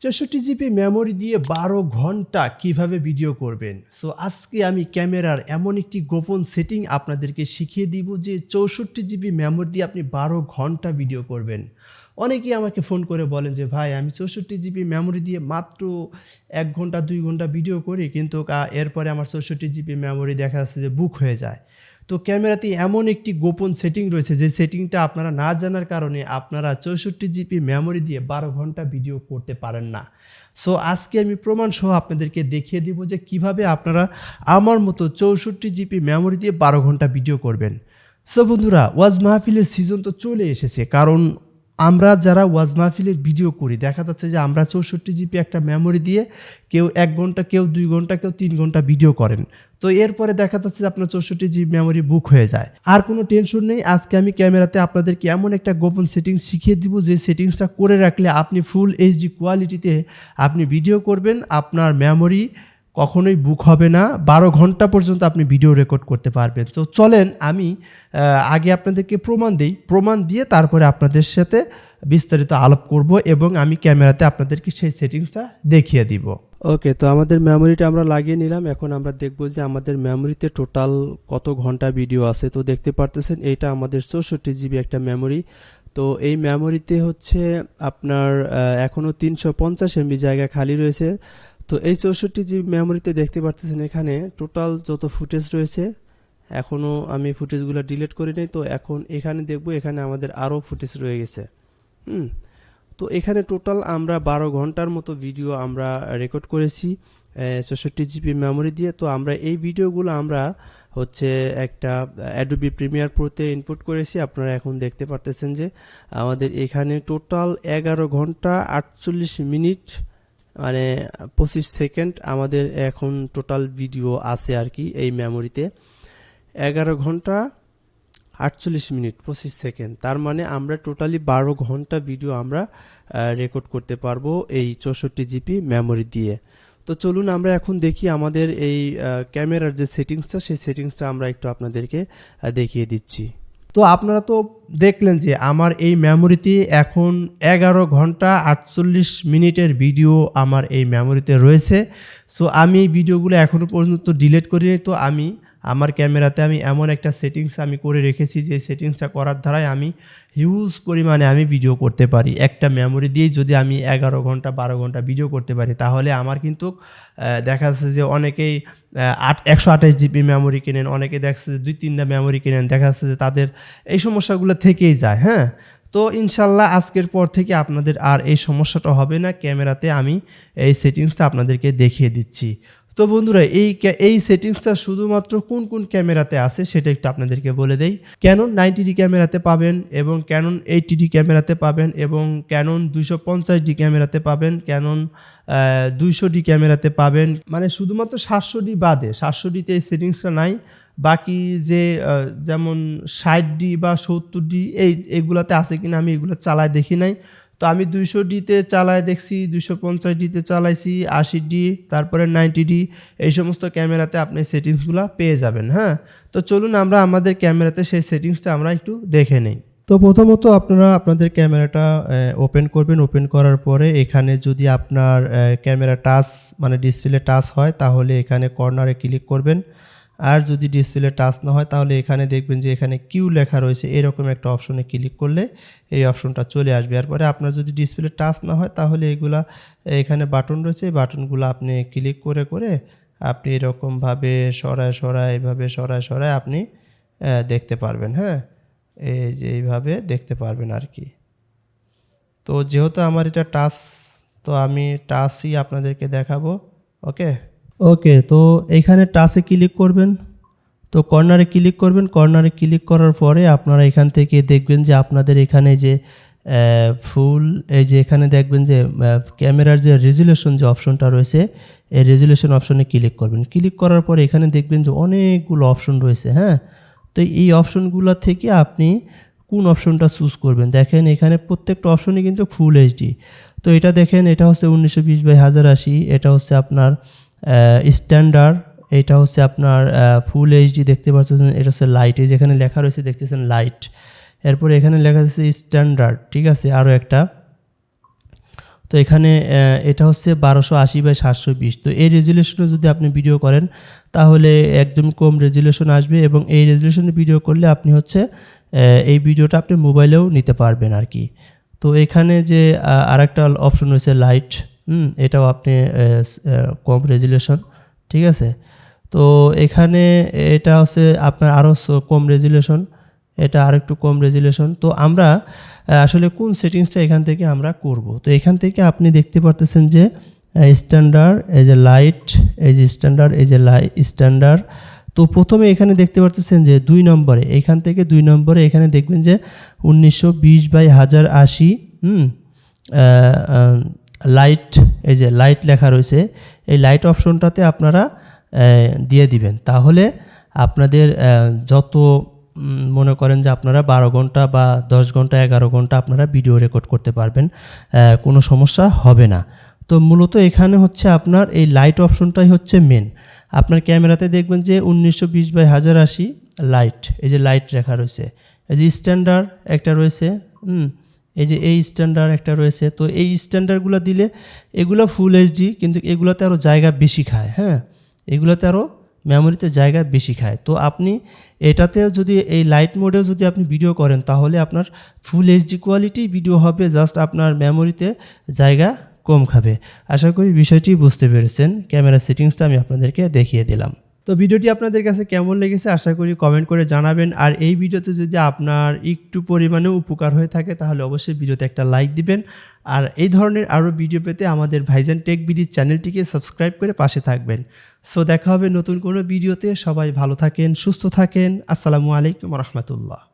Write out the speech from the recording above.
চৌষট্টি GB memory দিয়ে বারো ঘণ্টা কীভাবে ভিডিও করবেন? সো আজকে আমি ক্যামেরার এমন একটি গোপন সেটিং আপনাদেরকে শিখিয়ে দিব যে চৌষট্টি জিবি মেমোরি দিয়ে আপনি বারো ঘণ্টা ভিডিও করবেন। অনেকেই আমাকে ফোন করে বলেন যে, ভাই, আমি চৌষট্টি জিবি মেমোরি দিয়ে মাত্র এক ঘণ্টা, দুই ঘণ্টা ভিডিও করি, কিন্তু এরপরে আমার চৌষট্টি জিবি মেমোরি দেখা যাচ্ছে যে বুক হয়ে যায়। তো ক্যামেরাতে এমন একটি গোপন সেটিং রয়েছে যে সেটিংটা আপনারা না জানার কারণে আপনারা চৌষট্টি জিবি মেমোরি দিয়ে বারো ঘণ্টা ভিডিও করতে পারেন না। সো আজকে আমি প্রমাণসহ আপনাদেরকে দেখিয়ে দিব যে কীভাবে আপনারা আমার মতো চৌষট্টি জিবি মেমোরি দিয়ে বারো ঘণ্টা ভিডিও করবেন। সো বন্ধুরা, ওয়াজ মাহফিলের সিজন তো চলে এসেছে, কারণ আমরা যারা ওয়াজ মাহফিলের ভিডিও করি, দেখা যাচ্ছে যে আমরা চৌষট্টি জিবি একটা মেমোরি দিয়ে কেউ এক ঘণ্টা, কেউ দুই ঘণ্টা, কেউ তিন ঘণ্টা ভিডিও করেন। তো এরপরে দেখা যাচ্ছে যে আপনার চৌষট্টি জিবি মেমোরি বুক হয়ে যায়। আর কোনো টেনশন নেই, আজকে আমি ক্যামেরাতে আপনাদেরকে এমন একটা গোপন সেটিংস শিখিয়ে দিব যে সেটিংসটা করে রাখলে আপনি ফুল এইচডি কোয়ালিটিতে আপনি ভিডিও করবেন, আপনার মেমোরি কখনোই বুক হবে না। বারো ঘণ্টা পর্যন্ত আপনি ভিডিও রেকর্ড করতে পারবেন। তো চলেন আমি আগে আপনাদেরকে প্রমাণ দিই। প্রমাণ দিয়ে তারপরে আপনাদের সাথে বিস্তারিত আলাপ করব এবং আমি ক্যামেরাতে আপনাদেরকে সেই সেটিংসটা দেখিয়ে দিব। ওকে তো আমাদের মেমোরিটা আমরা লাগিয়ে নিলাম। এখন আমরা দেখব যে আমাদের মেমোরিতে টোটাল কত ঘণ্টা ভিডিও আছে। তো দেখতে পারতেছেন, এটা আমাদের চৌষট্টি জিবি একটা মেমোরি তো এই মেমোরিতে হচ্ছে আপনার এখনও তিনশো পঞ্চাশ এমবি জায়গা খালি রয়েছে। তো এই চৌষট্টি জিবি মেমোরিতে দেখতে পারতেছেন এখানে টোটাল যত ফুটেজ রয়েছে এখনও আমি ফুটেজগুলো ডিলিট করি নাই, তো এখন এখানে দেখব, এখানে আমাদের আরও ফুটেজ রয়ে গেছে। হুম, তো এখানে টোটাল আমরা বারো ঘণ্টার মতো ভিডিও আমরা রেকর্ড করেছি চৌষট্টি জিবি মেমোরি দিয়ে। তো আমরা এই ভিডিওগুলো আমরা হচ্ছে একটা অ্যাডোবি প্রিমিয়ার প্রোতে ইনপুট করেছি। আপনারা এখন দেখতে পারতেছেন যে আমাদের এখানে টোটাল এগারো ঘণ্টা আটচল্লিশ মিনিট মানে পঁচিশ সেকেন্ড আমাদের এখন টোটাল ভিডিও আছে আর কি এই মেমোরিতে এগারো ঘণ্টা আটচল্লিশ মিনিট, পঁচিশ সেকেন্ড। তার মানে আমরা টোটালি বারো ঘণ্টা ভিডিও আমরা রেকর্ড করতে পারব এই চৌষট্টি জিবি মেমোরি দিয়ে। তো চলুন আমরা এখন দেখি আমাদের এই ক্যামেরার যে সেটিংসটা সেই সেটিংসটা আমরা একটু আপনাদেরকে দেখিয়ে দিচ্ছি। তো আপনারা তো দেখলেন যে আমার এই মেমোরিতে এখন এগারো ঘণ্টা আটচল্লিশ মিনিটের ভিডিও আমার এই মেমোরিতে রয়েছে। সো আমি ভিডিওগুলো এখনও পর্যন্ত ডিলিট করিনি। তো আমি আমার ক্যামেরাতে আমি এমন একটা সেটিংস আমি করে রেখেছি যে সেটিংসটা করার দ্বারাই আমি হিউজ পরিমাণে আমি ভিডিও করতে পারি। একটা মেমোরি দিয়েই যদি আমি এগারো ঘণ্টা, বারো ঘণ্টা ভিডিও করতে পারি, তাহলে আমার কিন্তু দেখা যাচ্ছে যে অনেকেই আট, একশো আঠাশ জিবি মেমোরি কেনেন, অনেকে দেখছে যে দুই, তিনটা মেমোরি কেনেন, দেখা যাচ্ছে যে তাদের এই সমস্যাগুলো থেকেই যায় হ্যাঁ? তো ইনশাল্লাহ আজকের পর থেকে আপনাদের আর এই সমস্যাটা হবে না, ক্যামেরাতে আমি এই সেটিংসটা আপনাদেরকে দেখিয়ে দিচ্ছি। তো বন্ধুরা, এই এই সেটিংসটা শুধুমাত্র কোন কোন ক্যামেরাতে আছে সেটা একটু আপনাদেরকে বলে দেই। ক্যানন নাইনটি ডি ক্যামেরাতে পাবেন এবং ক্যানন এইটি ডি ক্যামেরাতে পাবেন এবং ক্যানন দুইশো পঞ্চাশ ডি ক্যামেরাতে পাবেন ক্যানন দুইশো ডি ক্যামেরাতে পাবেন। মানে শুধুমাত্র সাতশো ডি বাদে, সাতশো ডিতে এই সেটিংসটা নাই। বাকি যে যেমন ষাট ডি বা সত্তর ডি এই, এগুলাতে আছে কিনা আমি এগুলো চালায় দেখি নাই। তো আমি দুইশো ডিতে চালায় দেখছি, দুইশো পঞ্চাশ ডিতে চালাইছি, আশি ডি, তারপরে নাইনটি ডি, এই সমস্ত ক্যামেরাতে আপনি সেটিংসগুলো পেয়ে যাবেন হ্যাঁ? তো চলুন আমরা আমাদের ক্যামেরাতে সেই সেটিংসটা আমরা একটু দেখে নেই। তো প্রথমত আপনারা আপনাদের ক্যামেরাটা ওপেন করবেন। ওপেন করার পরে এখানে যদি আপনার ক্যামেরা টাচ মানে ডিসপ্লে টাচ হয়, তাহলে এখানে কর্নারে ক্লিক করবেন। আর যদি ডিসপ্লে টাচ না হয়, তাহলে এখানে দেখবেন যে এখানে কিউ লেখা রয়েছে। এরকম একটা অপশনে ক্লিক করলে এই অপশনটা চলে আসবে। এরপরে আপনার যদি ডিসপ্লে টাচ না হয়, তাহলে এগুলা, এখানে বাটন রয়েছে। এই বাটনগুলো আপনি ক্লিক করে করে আপনি এরকমভাবে সরায় সরায় এইভাবে সরায় সরায় আপনি দেখতে পারবেন। হ্যাঁ? এই যে এইভাবে দেখতে পারবেন আর কি। তো যেহেতু আমার এটা টাচ তো আমি টাচই আপনাদেরকে দেখাবো। ওকে ওকে তো এইখানে টাচে ক্লিক করবেন। তো কর্নারে ক্লিক করবেন। কর্নারে ক্লিক করার পরে আপনারা এখান থেকে দেখবেন যে আপনাদের এখানে যে ফুল এই যে এখানে দেখবেন যে ক্যামেরার যে রেজুলেশন যে অপশনটা রয়েছে, এই রেজুলেশন অপশনে ক্লিক করবেন। ক্লিক করার পরে এখানে দেখবেন যে অনেকগুলো অপশন রয়েছে হ্যাঁ? তো এই অপশনগুলো থেকে আপনি কোন অপশনটা চুজ করবেন? দেখেন এখানে প্রত্যেকটা অপশনই কিন্তু ফুল এইচডি তো এটা দেখেন, এটা হচ্ছে উনিশশো বিশ বাই হাজার আশি, এটা হচ্ছে আপনার স্ট্যান্ডার্ড এটা হচ্ছে আপনার ফুল এইচডি দেখতে পাচ্ছেন, এটা হচ্ছে লাইট এই যেখানে লেখা রয়েছে, দেখতেছেন লাইট এরপরে এখানে লেখা আছে স্ট্যান্ডার্ড ঠিক আছে আরও একটা। তো এখানে এটা হচ্ছে বারোশো আশি বাই সাতশো বিশ। তো এই রেজুলেশনে যদি আপনি ভিডিও করেন, তাহলে একদম কম রেজুলেশন আসবে এবং এই রেজুলেশনে ভিডিও করলে আপনি হচ্ছে এই ভিডিওটা আপনি মোবাইলেও নিতে পারবেন আর কি। তো এখানে যে আরেকটা অপশন রয়েছে লাইট হুম, এটাও আপনি কম রেজুলেশন ঠিক আছে? তো এখানে এটা হচ্ছে আপনার আরও কম রেজুলেশন এটা আরেকটু কম রেজুলেশন তো আমরা আসলে কোন সেটিংসটা এখান থেকে আমরা করব? তো এখান থেকে আপনি দেখতে পারতেছেন যে স্ট্যান্ডার্ড এই যে লাইট এই যে স্ট্যান্ডার্ড এই যে লাইট স্ট্যান্ডার্ড তো প্রথমে এখানে দেখতে পারতেছেন যে দুই নম্বরে, এখান থেকে দুই নম্বরে এখানে দেখবেন যে উনিশশো বিশ বাই হাজার আশি, হুম লাইট এই যে লাইট লেখা রয়েছে, এই লাইট অপশনটাতে আপনারা দিয়ে দিবেন। তাহলে আপনাদের যত মনে করেন যে আপনারা বারো ঘণ্টা বা দশ ঘণ্টা, এগারো ঘণ্টা আপনারা ভিডিও রেকর্ড করতে পারবেন কোনো সমস্যা হবে না। তো মূলত এখানে হচ্ছে আপনার এই লাইট অপশনটাই হচ্ছে মেন আপনার ক্যামেরাতে দেখবেন যে উনিশশো বিশ বাই হাজার আশি লাইট এই যে লাইট রেখা রয়েছে। এই যে স্ট্যান্ডার্ড একটা রয়েছে হুম এই যে এই স্ট্যান্ডার্ড একটা রয়েছে, তো এই স্ট্যান্ডার্ডগুলো দিলে এগুলো ফুল এইচডি কিন্তু এগুলোতে আরও জায়গা বেশি খায় হ্যাঁ? এগুলোতে আরও মেমোরিতে জায়গা বেশি খায়। তো আপনি এটাতেও যদি, এই লাইট মোডেও যদি আপনি ভিডিও করেন, তাহলে আপনার ফুল এইচডি কোয়ালিটি ভিডিও হবে জাস্ট আপনার মেমোরিতে জায়গা কম খাবে। আশা করি বিষয়টি বুঝতে পেরেছেন। ক্যামেরা সেটিংসটা আমি আপনাদেরকে দেখিয়ে দিলাম। তো ভিডিওটি আপনাদের কাছে কেমন লেগেছে আশা করি কমেন্ট করে জানাবেন। আর এই ভিডিওতে যদি আপনার একটু পরিমাণে উপকার হয়ে থাকে, তাহলে অবশ্যই ভিডিওতে একটা লাইক দিবেন। আর এই ধরনের আরও ভিডিও পেতে আমাদের ভাইজান টেক বিডি চ্যানেলটিকে সাবস্ক্রাইব করে পাশে থাকবেন। সো দেখা হবে নতুন কোনো ভিডিওতে সবাই ভালো থাকেন, সুস্থ থাকেন। আসসালামু আলাইকুম রহমতুল্লাহ।